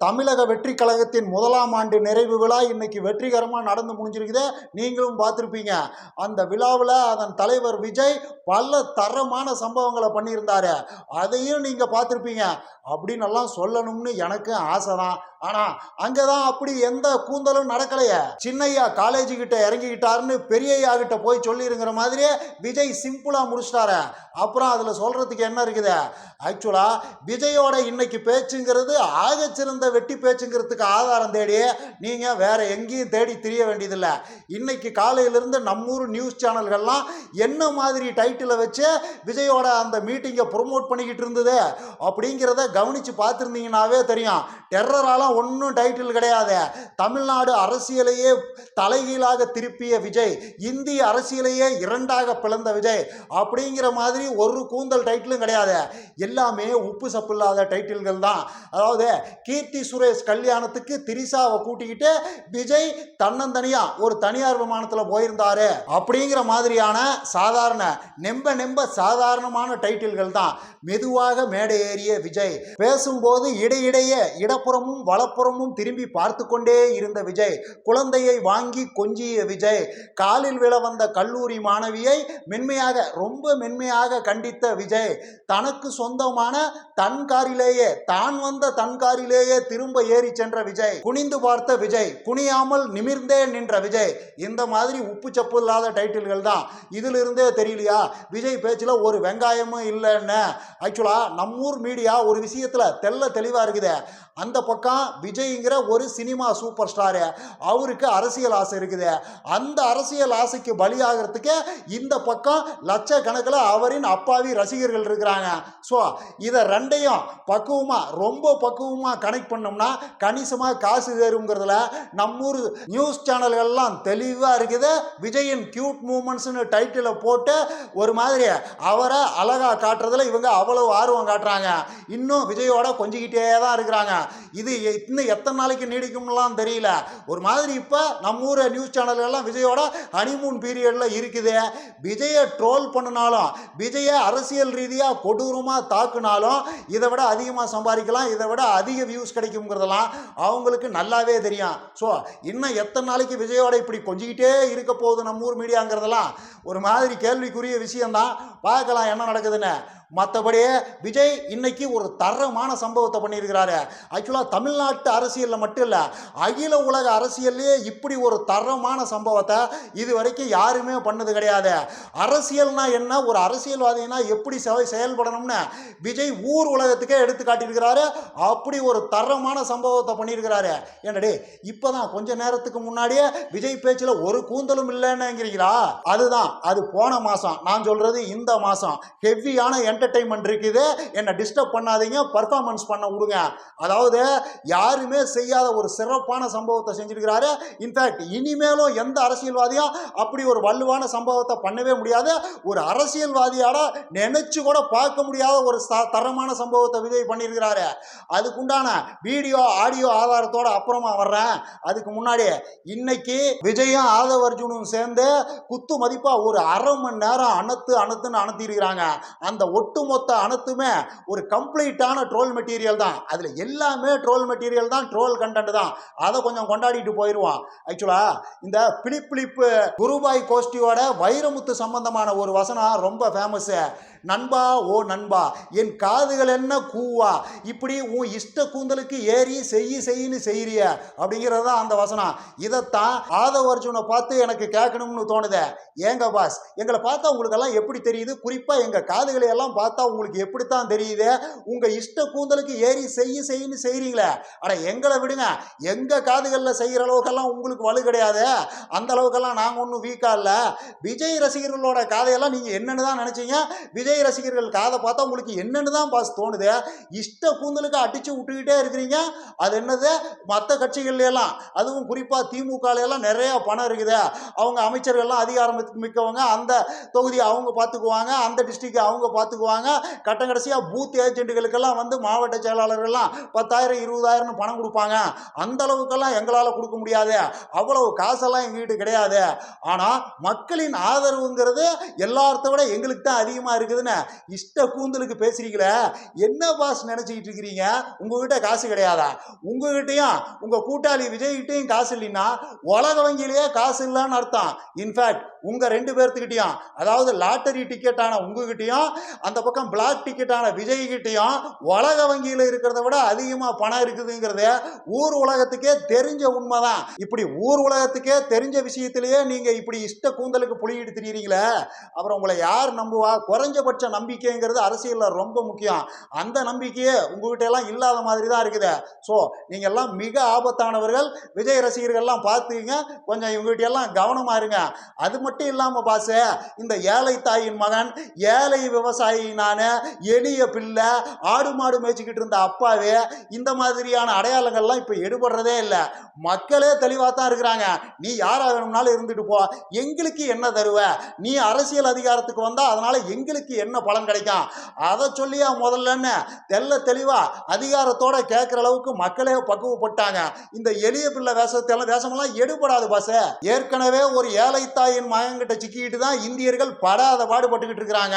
தமிழக வெற்றி கழகத்தின் முதலாம் ஆண்டு நிறைவு விழா இன்னைக்கு வெற்றிகரமாக நடந்து முடிஞ்சிருக்குது. நீங்களும் பார்த்துருப்பீங்க. அந்த விழாவில் அதன் தலைவர் விஜய் பல தரமான சம்பவங்களை பண்ணியிருந்தாரு. அதையும் நீங்கள் பார்த்துருப்பீங்க. அப்படின்னு எல்லாம் சொல்லணும்னு எனக்கு ஆசை தான் ஆனால் அங்கே தான் அப்படி எந்த கூந்தலும் நடக்கலையே. சின்னையா காலேஜ் கிட்ட இறங்கிக்கிட்டாருன்னு பெரியய்யா கிட்ட போய் சொல்லிருங்கிற மாதிரியே விஜய் சிம்பிளாக முடிச்சிட்டாரு. அப்புறம் அதில் சொல்கிறதுக்கு என்ன இருக்குது? ஆக்சுவலாக விஜயோட இன்னைக்கு பேச்சுங்கிறது வெட்டி பேச்சுங்கிறதுக்கு ஆதாரம் தேடி நீங்கள் வேற எங்கேயும் தேடி தெரிய வேண்டியதில்லை. இன்னைக்கு காலையிலிருந்து நம்மூர் நியூஸ் சேனல்கள்லாம் என்ன மாதிரி டைட்டிலை வச்சு விஜயோட அந்த மீட்டிங்கை ப்ரொமோட் பண்ணிக்கிட்டு இருந்தது அப்படிங்கிறத கவனித்து பார்த்துருந்தீங்கன்னாவே தெரியும். டெரராலாம் ஒன்றும் டைட்டில் கிடையாது. தமிழ்நாடு அரசியலையே தலைகீழாக திருப்பிய விஜய் இந்திய அரசியலையே இரண்டாக பிளந்த விஜய் அப்படிங்கிற மாதிரி ஒரு கூந்தல் டைட்டிலும் கிடையாது. எல்லாமே உப்பு சப்பு இல்லாத டைட்டில்கள் தான். அதாவது கீர்த்தி சுரேஷ் கல்யாணத்துக்கு திரிசாவை கூட்டிக்கிட்டு விஜய் தன்னந்தனியா ஒரு தனியார் விமானத்தில் போயிருந்தாரு. அப்படிங்கிற மாதிரியான சாதாரண நெம்ப நெம்ப சாதாரணமான டைட்டில்கள் தான். மெதுவாக மேடை ஏறிய விஜய் பேசும்போது இடையிடையே இடப்புறமும் வலப்புறமும் திரும்பி பார்த்து கொண்டே இருந்த விஜய் குழந்தையை வாங்கி கொஞ்சிய விஜய் காலில் விழ வந்த கல்லூரி மாணவியை மென்மையாக ரொம்ப மென்மையாக கண்டித்த விஜய் தனக்கு சொந்தமான தன் காரிலேயே தான் வந்த தன் காரிலேயே திரும்ப ஏறி சென்ற விஜய் குனிந்து பார்த்த விஜய் குனியாமல் நிமிர்ந்தே நின்ற விஜய். இந்த மாதிரி உப்பு சப்பு இல்லாத டைட்டில்கள் தான். இதிலிருந்தே தெரியலையா? விஜய் பேச்சில் ஒரு வெங்காயமும் இல்லைன்னு. ஆக்சுவலாக நம்மூர் மீடியா ஒரு விஷயத்தில் தெல்ல தெளிவாக இருக்குது. அந்த பக்கம் விஜய்ங்கிற ஒரு சினிமா சூப்பர் ஸ்டாரு அவருக்கு அரசியல் ஆசை இருக்குது. அந்த அரசியல் ஆசைக்கு பலியாகிறதுக்கு இந்த பக்கம் லட்சக்கணக்கில் அவரின் அப்பாவி ரசிகர்கள் இருக்கிறாங்க. ஸோ இதை ரெண்டையும் பக்குவமாக ரொம்ப பக்குவமாக கனெக்ட் பண்ணோம்னா கணிசமாக காசு தேருங்கிறதுல நம்மூர் நியூஸ் சேனல்கள்லாம் தெளிவாக இருக்குது. விஜயின் கியூட் மூமெண்ட்ஸ்னு டைட்டிலை போட்டு ஒரு மாதிரி அவரை அழகா காட்டுறதுல இவங்க அவ்வளவு ஆர்வம் காட்டுறாங்க. இன்னும் விஜயோட கொஞ்சிக்கிட்டே தான் இருக்கிறாங்க. இது இன்னும் எத்தனை நாளைக்கு நீடிக்கும்லாம் தெரியல. ஒரு மாதிரி இப்போ நம்ம ஊர் நியூஸ் சேனல்கள்லாம் விஜயோட ஹனிமூன் பீரியடில் இருக்குது. விஜயை ட்ரோல் பண்ணினாலும் விஜயை அரசியல் ரீதியாக கொடூரமாக தாக்குனாலும் இதை விட அதிகமாக சம்பாதிக்கலாம் இதை விட அதிக வியூஸ் கிடைக்கும். கிடைக்குங்கிறதெல்லாம் அவங்களுக்கு நல்லாவே தெரியும். ஸோ இன்னும் எத்தனை நாளைக்கு விஜயோட இப்படி கொஞ்சிக்கிட்டே இருக்க போகுது நம்ம ஊர் மீடியாங்கிறதெல்லாம் ஒரு மாதிரி கேள்விக்குரிய விஷயம்தான். பார்க்கலாம் என்ன நடக்குதுன்னு. மற்றபடி விஜய் இன்னைக்கு ஒரு தரமான சம்பவத்தை பண்ணியிருக்கிறாரு. ஆக்சுவலாக தமிழ்நாட்டு அரசியலில் மட்டும் இல்லை அகில உலக அரசியல்லையே இப்படி ஒரு தரமான சம்பவத்தை இது வரைக்கும் யாருமே பண்ணது கிடையாது. அரசியல்னா என்ன? ஒரு அரசியல்வாதினா எப்படி செ- செயல்படணும்னு விஜய் ஊர் உலகத்துக்கே எடுத்து காட்டியிருக்கிறாரு. அப்படி ஒரு தரமான சம்பவத்தை பண்ணியிருக்கிறாரு. என்னடே இப்போதான் கொஞ்ச நேரத்துக்கு முன்னாடியே விஜய் பேச்சில் ஒரு கூந்தலும் இல்லைன்னுங்கிறீங்களா? அதுதான் அது போன மாதம் நான் சொல்கிறது இந்த மாதம் ஹெவியான என்டர்டைன்மெண்ட் இருக்குது. என்னை டிஸ்டர்ப் பண்ணாதீங்க பர்ஃபார்மன்ஸ் பண்ண விடுங்க. அதாவது யாருமே செய்யாத ஒரு சிறப்பான சம்பவத்தை செஞ்சிருக்கிறாரு. இன்ஃபேக்ட் இனிமேலும் எந்த அரசியல்வாதியும் அப்படி ஒரு வலுவான சம்பவத்தை பண்ணவே முடியாது. ஒரு அரசியல்வாதியால் நினைச்சு கூட பார்க்க முடியாத ஒரு தரமான சம்பவத்தை விஜய் பண்ணியிருக்கிறாரு அதுக்குண்டான வீடியோ ஆடியோ ஆதாரத்தோட அப்புறமா வர்றேன். அதுக்கு முன்னாடி இன்னைக்கு விஜயும் ஆதவ அர்ஜுனும் சேர்ந்து குத்து மதிப்பா ஒரு அரை மணி நேரம் அணத்து அணத்துன்னு அனுத்திருக்கிறாங்க அந்த ஒட்டுமொத்த அனைத்துமே ஒரு கம்ப்ளீட்டான ட்ரோல் மெட்டீரியல் தான். அதில் எல்லாமே ட்ரோல் மெட்டீரியல் தான் ட்ரோல் கண்டென்ட் தான். அதை கொஞ்சம் கொண்டாடிட்டு போயிடுவான் ஆக்சுவலாக இந்த பிளிப் குருபாய் கோஷ்டியோட வைரமுத்து சம்பந்தமான ஒரு வசனம் ரொம்ப ஃபேமஸ்ஸு நண்பா ஓ நண்பா என் காதுகள் என்ன கூவா? இப்படி உன் இஷ்ட கூந்தலுக்கு ஏறி செய்யி செய்யின்னு செய்கிறிய அப்படிங்கிறது தான் அந்த வசனம். இதைத்தான் ஆதவ அர்ஜுனை பார்த்து எனக்கு கேட்கணும்னு தோணுது. ஏங்க பாஸ் எங்களை பார்த்தா உங்களுக்கெல்லாம் எப்படி தெரியுது? குறிப்பாக எங்கள் காதுகளை எல்லாம் பார்த்தா உங்களுக்கு எப்படித்தான் தெரியுது? உங்கள் இஷ்ட கூந்தலுக்கு ஏறி செய்ய செய்யன்னு செய்கிறீங்களே ஆனால் எங்களை விடுங்க. எங்கள் காதுகளில் செய்கிற அளவுக்கெல்லாம் உங்களுக்கு வலு கிடையாது? அந்த அளவுக்கெல்லாம் நாங்கள் ஒன்றும் வீக்காக இல்லை. விஜய் ரசிகர்களோட காதையெல்லாம் நீங்கள் என்னென்னு தான் நினச்சிங்க? விஜய் ரசிகர்கள் காதை பார்த்தா உங்களுக்கு என்னென்னு தான் பாஸ் தோணுது? இஷ்ட கூந்தலுக்கு அடித்து விட்டுக்கிட்டே இருக்கிறீங்க. அது என்னது? மற்ற கட்சிகள்ல எல்லாம் அதுவும் குறிப்பாக திமுகல எல்லாம் நிறைய பணம் இருக்குது. அவங்க அமைச்சர்கள்லாம் அதிகாரம் மிக்கவங்க. அந்த தொகுதியை அவங்க பார்த்துக்குவாங்க. பார்த்துக்குவாங்க அந்த டிஸ்ட்ரிக்ட் அவங்க பார்த்துக்குவாங்க. கட்டம் கடைசியாக பூத் ஏஜென்ட்டுகளுக்கெல்லாம் வந்து மாவட்ட செயலாளர்கள்லாம் பத்தாயிரம் இருபதாயிரம்னு பணம் கொடுப்பாங்க. அந்த அளவுக்கெல்லாம் எங்களால் கொடுக்க முடியாது. அவ்வளவு காசெல்லாம் எங்ககிட்ட கிடையாது. ஆனால் மக்களின் ஆதரவுங்கிறது எல்லார்த்த விட எங்களுக்கு தான் அதிகமாக இருக்குதுன்னு இஷ்ட கூந்தலுக்கு பேசுறீங்களே. என்ன பாஸ் நினச்சிக்கிட்டு இருக்கிறீங்க? உங்ககிட்ட காசு கிடையாதா? உங்ககிட்டையும் உங்கள் கூட்டாளி விஜய்கிட்டையும் காசு இல்லைன்னா உலக வங்கியிலேயே காசு இல்லைன்னு அர்த்தம். இன்ஃபேக்ட் உங்கள் ரெண்டு பேர்த்துக்கிட்டையும் அதாவது லாட்டரி டிக்கெட்டான உங்ககிட்டயும் அந்த பக்கம் பிளாக் டிக்கெட்டான விஜய்கிட்டையும் உலக வங்கியில் இருக்கிறத விட அதிகமாக பணம் இருக்குதுங்கிறத ஊர் உலகத்துக்கே தெரிஞ்ச உண்மை தான் இப்படி ஊர் உலகத்துக்கே தெரிஞ்ச விஷயத்திலேயே நீங்கள் இப்படி இஷ்ட கூந்தலுக்கு புளியிட்டு திரியிறீங்களே அப்புறம் உங்களை யார் நம்புவா? குறைஞ்சபட்ச நம்பிக்கைங்கிறது அரசியலில் ரொம்ப முக்கியம். அந்த நம்பிக்கையே உங்ககிட்ட எல்லாம் இல்லாத மாதிரி தான் இருக்குது. ஸோ நீங்கள் எல்லாம் மிக ஆபத்தானவர்கள். விஜய் ரசிகர்கள்லாம் பார்த்துங்க கொஞ்சம் இவங்ககிட்ட எல்லாம் கவனமாக இருங்க. அது மட்டும் மட்டும் இல்லாமல் பாச இந்த ஏழை தாயின் மகன் ஏழை விவசாயி நான் எளிய பிள்ளை ஆடு மாடு மேய்ச்சிக்கிட்டு இருந்த அப்பாவே இந்த மாதிரியான அடையாளங்கள்லாம் இப்போ எடுபடுறதே இல்லை. மக்களே தெளிவாக தான் இருக்கிறாங்க. நீ யாரா வேணும்னாலும் இருந்துட்டு போ. எங்களுக்கு என்ன தருவ? நீ அரசியல் அதிகாரத்துக்கு வந்தால் அதனால எங்களுக்கு என்ன பலன் கிடைக்கும்? அதை சொல்லியா முதல்லன்னு தெல்ல தெளிவா அதிகாரத்தோட கேட்குற அளவுக்கு மக்களே பக்குவப்பட்டாங்க. இந்த எளிய பிள்ளை வேஷத்தெல்லாம் வேஷமெல்லாம் எடுபடாது பாச. ஏற்கனவே ஒரு ஏழை தாயின் மகன்கிட்ட சிக்கிக்கிட்டு தான் இந்தியர்கள் படாத பாடுபட்டுக்கிட்டு இருக்கிறாங்க.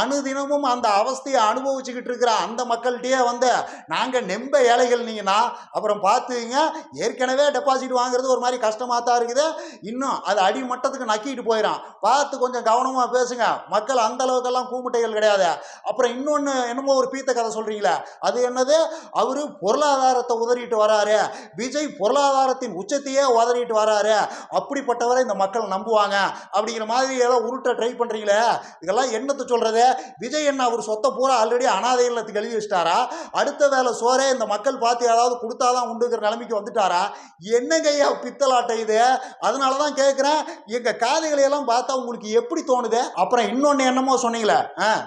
அனுதினமும் அந்த அவஸ்தையை அனுபவிச்சுக்கிட்டு இருக்கிற அந்த மக்கள்கிட்டயே வந்து நாங்கள் நெம்ப ஏழைகள் நீங்கன்னா அப்புறம் பார்த்துங்க ஏற்கனவே டெபாசிட் வாங்குறது ஒரு மாதிரி கஷ்டமாக தான் இருக்குது. இன்னும் அது அடிமட்டத்துக்கு நக்கிட்டு போயிடும் பார்த்து கொஞ்சம் கவனமாக பேசுங்க. மக்கள் அந்த அளவுக்கெல்லாம் கூமுட்டைகள் கிடையாது. அப்புறம் இன்னொன்று என்னமோ ஒரு பீத்த கதை சொல்கிறீங்களே அது என்னது? அவர் பொருளாதாரத்தை உதறிட்டு வராரு. விஜய் பொருளாதாரத்தின் உச்சத்தையே உதறிட்டு வராரு. அப்படிப்பட்டவரை இந்த மக்கள் நம்புவாங்க. அப்படிங்கிற மாதிரி ஏதோ உருட்ட ட்ரை பண்ணுறீங்களே இதெல்லாம் என்னத்தை சொல்கிறது விஜய் என்ன அவர் சொத்தை பூரா ஆல்ரெடி அனாதை இல்லத்துக்கு எழுதி வச்சிட்டாரா? அடுத்த வேலை சோறே இந்த மக்கள் பார்த்து ஏதாவது கொடுத்தாதான் உண்டுங்கிற நிலைமைக்கு வந்துட்டாரா? என்னங்க ஐயா பித்தலாட்டை இது? அதனால தான் கேட்குறேன் எங்கள் காதைகளை எல்லாம் பார்த்தா உங்களுக்கு எப்படி தோணுது? அப்புறம் இன்னொன்று என்னமோ சொன்னீங்களே?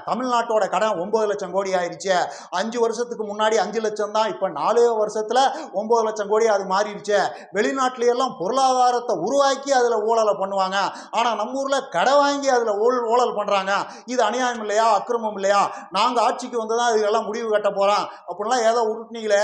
தமிழ்நாட்டோட கடன் ஒன்பது லட்சம் கோடி ஆயிருச்சு. அஞ்சு வருஷத்துக்கு முன்னாடி அஞ்சு லட்சம் தான் இப்போ நாலு வருஷத்தில் ஒன்பது லட்சம் கோடி அது மாறிடுச்சு. வெளிநாட்டில எல்லாம் பொருளாதாரத்தை உருவாக்கி அதில் ஊழலை பண்ணுவாங்க. ஆனால் நம்ம ஊரில் கடை வாங்கி அதில் ஊழல் ஊழல் பண்ணுறாங்க இது அநியாயம் இல்லையா? அக்கிரமம் இல்லையா? நாங்கள் ஆட்சிக்கு வந்து தான் இதுக்கெல்லாம் முடிவு கட்ட போகிறோம் அப்படின்லாம் ஏதோ உருட்டினீங்களே.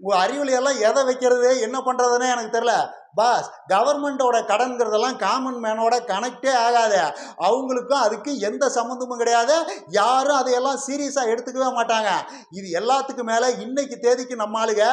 உங்கள் அறிவுலையெல்லாம் எதை வைக்கிறது என்ன பண்ணுறதுன்னு எனக்கு தெரில பாஸ் கவர்மெண்ட்டோட கடன்கிறதெல்லாம் காமன் மேனோட கனெக்டே ஆகாது. அவங்களுக்கும் அதுக்கு எந்த சம்மந்தமும் கிடையாது. யாரும் அதையெல்லாம் சீரியஸாக எடுத்துக்கவே மாட்டாங்க. இது எல்லாத்துக்கும் மேலே இன்னைக்கு தேதிக்கு நம்ம ஆளுங்க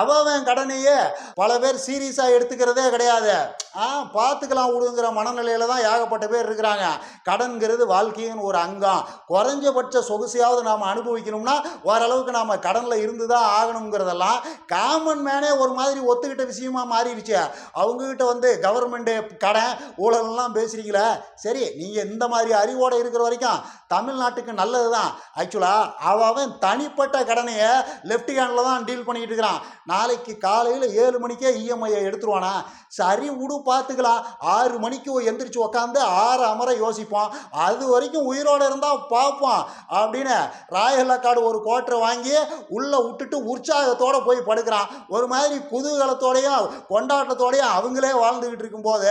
அவன் கடனையே பல பேர் சீரியஸாக எடுத்துக்கிறதே கிடையாது. ஆ பார்த்துக்கலாம் விடுங்கிற மனநிலையில தான் ஏகப்பட்ட பேர் இருக்கிறாங்க. கடன்கிறது வாழ்க்கையின் ஒரு அங்கம். குறைஞ்சபட்ச சொகுசையாவது நாம் அனுபவிக்கணும்னா ஓரளவுக்கு நாம் கடனில் இருந்து தான் ஆகணுங்கிறதெல்லாம் காமன் மேனே ஒரு மாதிரி ஒத்துக்கிட்ட விஷயமா மாறிடுச்சு. அவங்கக்கிட்ட வந்து கவர்மெண்ட்டு கடன் ஊழலெல்லாம் பேசுறீங்களே? சரி நீங்கள் இந்த மாதிரி அறிவோடு இருக்கிற வரைக்கும் தமிழ்நாட்டுக்கு நல்லது தான் ஆக்சுவலாக அவன் தனிப்பட்ட கடனையை லெஃப்ட் ஹேண்டில் தான் டீல் பண்ணிக்கிட்டு இருக்கிறான். நாளைக்கு காலையில் ஏழு மணிக்கே இஎம்ஐயை எடுத்துருவானா? சரி விடு பார்த்துக்கலாம். ஆறு மணிக்கு எந்திரிச்சு உக்காந்து ஆறு அமர யோசிப்போம் அது வரைக்கும் உயிரோடு இருந்தால் பார்ப்போம் அப்படின்னு ராயல் அக்காடு ஒரு கோட்டரை வாங்கி உள்ளே விட்டுட்டு உற்சாகத்தோடு போய் படுக்கிறான். ஒரு மாதிரி குதூகலத்தோடையும் கொண்டாட்டத்தோடையும் அவங்களே வாழ்ந்துக்கிட்டு இருக்கும்போது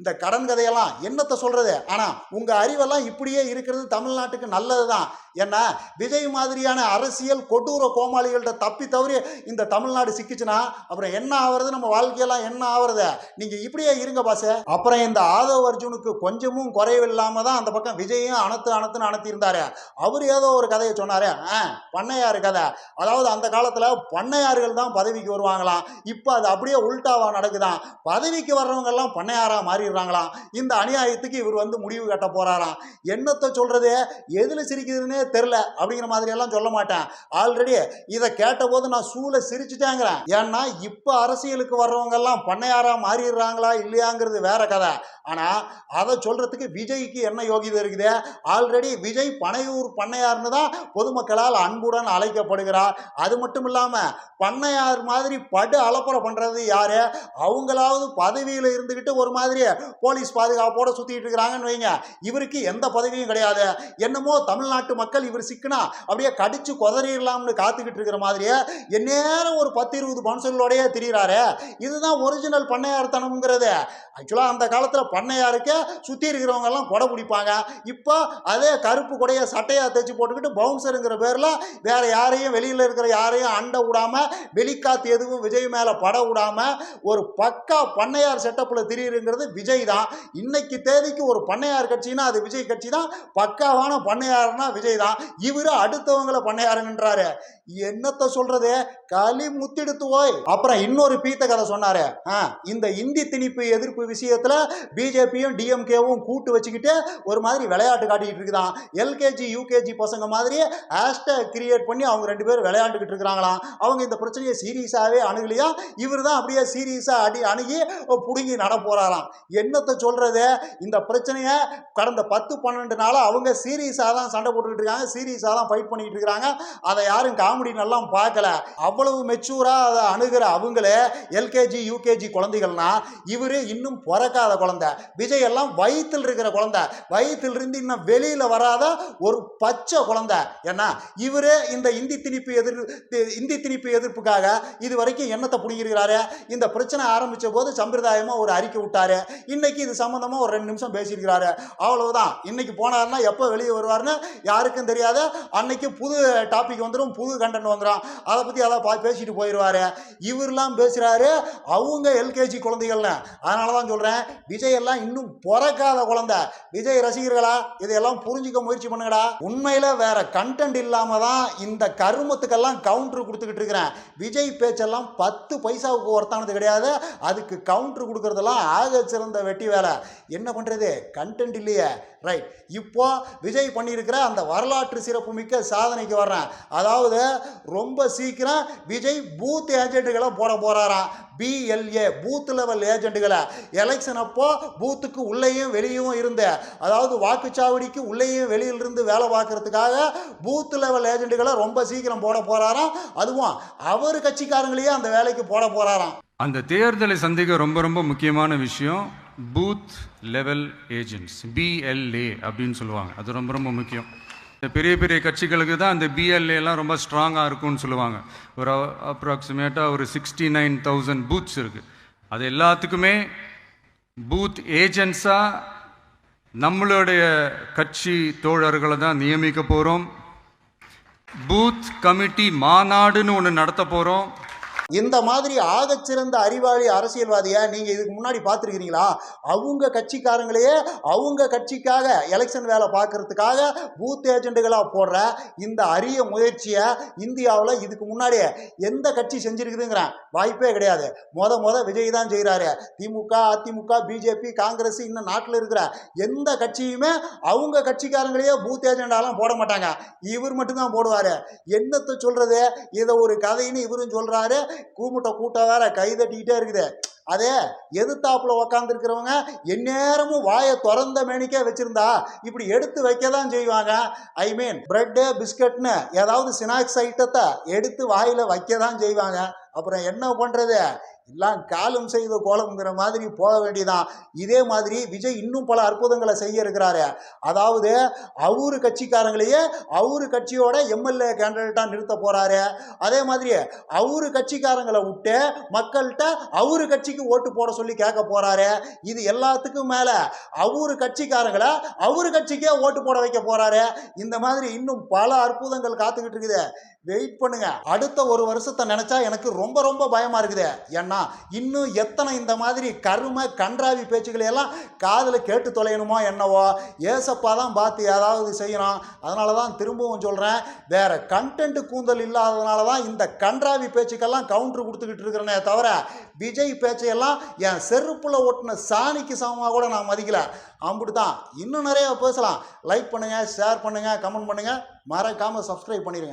இந்த கடன் கதையெல்லாம் என்னத்தை சொல்கிறது ஆனால் உங்கள் அறிவெல்லாம் இப்படியே இருக்கிறது தமிழ்நாட்டுக்கு நல்லது தான் ஏன்னா விஜய் மாதிரியான அரசியல் கொடூர கோமாளிகள்கிட்ட தப்பி தவறி இந்த தமிழ்நாடு சிக்கிச்சுன்னா அப்புறம் என்ன ஆகுறது நம்ம வாழ்க்கையெல்லாம் என்ன ஆகுறது நீங்கள் இப்படியே இருங்க பாச. அப்புறம் இந்த ஆதவ் அர்ஜுனுக்கு கொஞ்சமும் குறைவில்லாமல் தான் அந்த பக்கம் விஜயும் அனத்து அனத்துன்னு அனத்திருந்தாரு அவர் ஏதோ ஒரு கதையை சொன்னாரு. ஆ பண்ணையார் கதை. அதாவது அந்த காலத்தில் பண்ணையார்கள் தான் பதவிக்கு வருவாங்களாம். இப்போ அது அப்படியே உல்டாவா தான் பதவிக்கு வர்றவங்க எல்லாம் பண்ணையாரா மாறிடுறாங்களாம் இந்த அநியாயத்துக்கு இவர் வந்து முடிவு கட்ட போறாராம் என்னத்தை சொல்றது? எதில் சிரிக்குதுன்னே தெரில அப்படிங்கிற மாதிரி எல்லாம் சொல்ல மாட்டேன். ஆல்ரெடி இதை கேட்டபோது நான் சூழ சிரிச்சுட்டேங்கிறேன். ஏன்னா இப்போ அரசியலுக்கு வர்றவங்க எல்லாம் பண்ணையாரா மாறிடுறாங்களா இல்லையாங்கிறது வேற கதை. ஆனால் அதை சொல்றதுக்கு விஜய்க்கு என்ன யோகிதை இருக்குது? ஆல்ரெடி விஜய் பனையூர் பண்ணையார்னு தான் பொதுமக்களால் அன்புடன் அழைக்கப்படுகிறார். அது மட்டும் இல்லாமல் பண்ணையார் மாதிரி படு அலப்பறை பண்ணுறது யாரு? அவங்களாவது பதவியில் இருந்துக்கிட்டு ஒரு மாதிரி போலீஸ் பாதுகாப்போட சுற்றிட்டு இருக்கிறாங்கன்னு வைங்க. இவருக்கு எந்த பதவியும் கிடையாது. என்னமோ தமிழ்நாட்டு மக்கள் இவர் சிக்கினா அப்படியே கடிச்சு குதறிடலாம்னு காத்துக்கிட்டு இருக்கிற மாதிரியே எந்நேரம் ஒரு பத்து இருபது பன்சலோடையே திரிகிறாரு இதுதான் ஒரிஜினல் பண்ணையார்த்தனம்ங்கிறது. ஆக்சுவலாக அந்த காலத்தில் பண்ணையாருக்கு சுற்றி இருக்கிறவங்கெல்லாம் கொடை பிடிப்பாங்க. இப்போ அதே கருப்பு கொடையை சட்டையாக தைச்சு போட்டுக்கிட்டு பவுன்சருங்கிற பேரில் வேறு யாரையும் வெளியில் இருக்கிற யாரையும் அண்ட விடாமல் வெளிக்காத்து எதுவும் விஜய் மேலே பட விடாமல் ஒரு ப பக்கா பண்ணையார் செட்டப்பில் திரியுங்கிறது விஜய் தான் இன்னைக்கு தேதிக்கு ஒரு பண்ணையார் கட்சினா அது விஜய் கட்சி தான் பக்காவான பண்ணையார்னா விஜய் தான் இவர் அடுத்தவங்களை பண்ணையாருன்றாரு என்னத்த சொல்றது? களி முத்திடுத்து ஓய். அப்புறம் இன்னொரு பீத்த கதை சொன்னாரு. ஆ, இந்த இந்தி திணிப்பு எதிர்ப்பு விஷயத்துல பிஜேபியும் டிஎம்கேவும் கூட்டு வச்சுக்கிட்டு ஒரு மாதிரி விளையாட்டு காட்டிக்கிட்டு இருக்குதான். எல்கேஜி யூகேஜி பசங்க மாதிரி ஹேஷ்டேக் கிரியேட் பண்ணி அவங்க ரெண்டு பேரும் விளையாண்டுக்கிட்டு இருக்கிறாங்களாம். அவங்க இந்த பிரச்சனையை சீரியஸாகவே அணுகலையா? இவர் தான் அப்படியே சீரியஸாக அடி அணுகி பிடுங்கி நட போகிறாராம் என்னத்தை சொல்கிறது இந்த பிரச்சனையை கடந்த பத்து பன்னெண்டு நாளாக அவங்க சீரியஸாக தான் சண்டை போட்டுக்கிட்டு இருக்காங்க சீரியஸாக தான் ஃபைட் பண்ணிக்கிட்டு இருக்கிறாங்க அதை யாரும் கா காமெடினெல்லாம் பார்க்கல. அவ்வளவு மெச்சூராக அதை அணுகிற அவங்களே எல்கேஜி யூகேஜி குழந்தைகள்னா இவர் இன்னும் பிறக்காத குழந்தை. விஜய் எல்லாம் வயிற்றில் இருக்கிற குழந்தை. வயிற்றில் இருந்து இன்னும் வெளியில் வராத ஒரு பச்சை குழந்தை. ஏன்னா இவரே இந்த இந்தி திணிப்பு எதிர் இந்தி திணிப்பு எதிர்ப்புக்காக இது வரைக்கும் என்னத்தை பிடிங்கிருக்கிறாரு இந்த பிரச்சனை ஆரம்பித்த போது சம்பிரதாயமாக ஒரு அறிக்கை விட்டாரு. இன்னைக்கு இது சம்மந்தமாக ஒரு ரெண்டு நிமிஷம் பேசியிருக்கிறாரு. அவ்வளவுதான். இன்னைக்கு போனாருன்னா எப்போ வெளியே வருவாருன்னு யாருக்கும் தெரியாது அன்னைக்கு புது டாபிக் வந்துடும் புது கண்டென்ட் வந்துடும் அதை பற்றி அதை பா பேசிட்டு போயிடுவாரு. இவரெல்லாம் பேசுகிறாரு அவங்க எல்கேஜி குழந்தைகள்னு. அதனால தான் சொல்கிறேன் விஜய் எல்லாம் இன்னும் பிறக்காத குழந்தை. விஜய் ரசிகர்களா இதையெல்லாம் புரிஞ்சுக்க முயற்சி பண்ணுங்கடா. உண்மையில் வேற கண்டென்ட் இல்லாமல் தான் இந்த கருமத்துக்கெல்லாம் கவுண்டர் கொடுத்துக்கிட்டு இருக்கிறேன். விஜய் பேச்செல்லாம் பத்து பைசாவுக்கு ஒருத்தானது கிடையாது. அதுக்கு கவுண்டர் கொடுக்குறதெல்லாம் ஆக சிறந்த வெட்டி வேலை. என்ன பண்ணுறது கண்டென்ட் இல்லையே. ரைட் இப்போ விஜய் பண்ணியிருக்கிற அந்த வரலாற்று சிறப்புமிக்க சாதனைக்கு வர்றேன். அதாவது ரொம்ப சீக்கிரம் விஜய் பூத் ஏஜென்ட்டுகளை போட போகிறாராம் பிஎல்ஏ பூத் லெவல் ஏஜென்ட்டுகளை எலெக்ஷன் அப்போ பூத்துக்கு உள்ளேயும் வெளியும் இருந்த அதாவது வாக்குச்சாவடிக்கு உள்ளேயும் வெளியில் இருந்து வேலை பார்க்கறதுக்காக பூத் லெவல் ஏஜென்ட்டுகளை ரொம்ப சீக்கிரம் போட போகிறாராம் அதுவும் அவர் கட்சிக்காரங்களையே அந்த வேலைக்கு போட போகிறாராம் அந்த தேர்தலை சந்திக்க ரொம்ப ரொம்ப முக்கியமான விஷயம் பூத் லெவல் ஏஜென்ட்ஸ் பிஎல்ஏ அப்படின்னு சொல்லுவாங்க. அது ரொம்ப ரொம்ப முக்கியம். பெரிய பெரிய கட்சிகளுக்கு தான் அந்த பிஎல்ஏலாம் ரொம்ப ஸ்ட்ராங்காக இருக்கும்னு சொல்லுவாங்க. ஒரு அப்ராக்சிமேட்டாக ஒரு சிக்ஸ்டி நைன் தௌசண்ட் பூத்ஸ் இருக்குது அது எல்லாத்துக்குமே பூத் ஏஜென்ட்ஸாக நம்மளுடைய கட்சி தோழர்களை தான் நியமிக்க போகிறோம் பூத் கமிட்டி மாநாடுன்னு ஒன்று நடத்த போகிறோம் இந்த மாதிரி ஆகச்சிறந்த அறிவாளி அரசியல்வாதியை நீங்க இதுக்கு முன்னாடி பார்த்துருக்கிறீங்களா? அவங்க கட்சிக்காரங்களையே அவங்க கட்சிக்காக எலெக்ஷன் வேலை பார்க்கறதுக்காக பூத் ஏஜென்ட்டுகளாக போடுற இந்த அரிய முயற்சியை இந்தியாவில் இதுக்கு முன்னாடியே எந்த கட்சி செஞ்சிருக்குதுங்கிறேன். வாய்ப்பே கிடையாது. மொத மொத விஜய் தான் செய்கிறாரு திமுக அதிமுக பிஜேபி காங்கிரஸ் இன்னும் நாட்டில் இருக்கிற எந்த கட்சியுமே அவங்க கட்சிக்காரங்களையே பூத் ஏஜெண்டாலாம் போட மாட்டாங்க. இவர் மட்டும்தான் போடுவார். என்னத்தை சொல்கிறது இதை ஒரு கதைன்னு இவரும் சொல்கிறாரு கூமுட்டை கூட்டம் வேற கை தட்டிக்கிட்டே இருக்குது. அதே எதிர்த்தாப்புல உக்காந்துருக்கிறவங்க எந்நேரமும் வாயை திறந்த மேனிக்கே வச்சிருந்தா இப்படி எடுத்து வைக்க தான் செய்வாங்க. ஐ மீன் பிரெட்டு பிஸ்கட்னு ஏதாவது ஸ்நாக்ஸ் ஐட்டத்தை எடுத்து வாயில் வைக்க தான் செய்வாங்க. அப்புறம் என்ன பண்ணுறது எல்லாம் காலம் செய்த கோலம்ங்கிற மாதிரி போக வேண்டியதான் இதே மாதிரி விஜய் இன்னும் பல அற்புதங்களை செய்ய இருக்கிறாரு. அதாவது அவரு கட்சிக்காரங்களையே அவரு கட்சியோட எம்எல்ஏ கேண்டிடேட்டாக நிறுத்த போறாரு. அதே மாதிரி அவரு கட்சிக்காரங்களை விட்டு மக்கள்கிட்ட அவரு கட்சிக்கு ஓட்டு போட சொல்லி கேட்க போறாரு. இது எல்லாத்துக்கும் மேல அவரு கட்சிக்காரங்களை அவரு கட்சிக்கே ஓட்டு போட வைக்க போறாரு. இந்த மாதிரி இன்னும் பல அற்புதங்கள் காத்துக்கிட்டு இருக்குது. வெயிட் பண்ணுங்க. அடுத்த ஒரு வருஷத்தை நினைச்சா எனக்கு ரொம்ப ரொம்ப பயமா இருக்குது. ஏன்னா இன்னும் எத்தனை இந்த மாதிரி கரும கன்றாவி பேச்சுக்களை எல்லாம் காதில் கேட்டு தொலையணுமோ என்னவோ? ஏசப்பா தான் பார்த்து ஏதாவது செய்யணும். அதனால தான் திரும்பவும் சொல்கிறேன் வேறு கண்டென்ட் கூந்தல் இல்லாததுனால தான் இந்த கன்றாவி பேச்சுக்கெல்லாம் கவுண்டர் கொடுத்துக்கிட்டு இருக்கிறனே தவிர விஜய் பேச்சையெல்லாம் என் செருப்பில் ஓட்டின சாணிக்கு சமமாக கூட நான் மதிக்கல. அம்பிட்டு தான் இன்னும் நிறையா பேசலாம். லைக் பண்ணுங்கள் ஷேர் பண்ணுங்கள் கமெண்ட் பண்ணுங்கள் மறக்காமல் சப்ஸ்கிரைப் பண்ணிடுங்க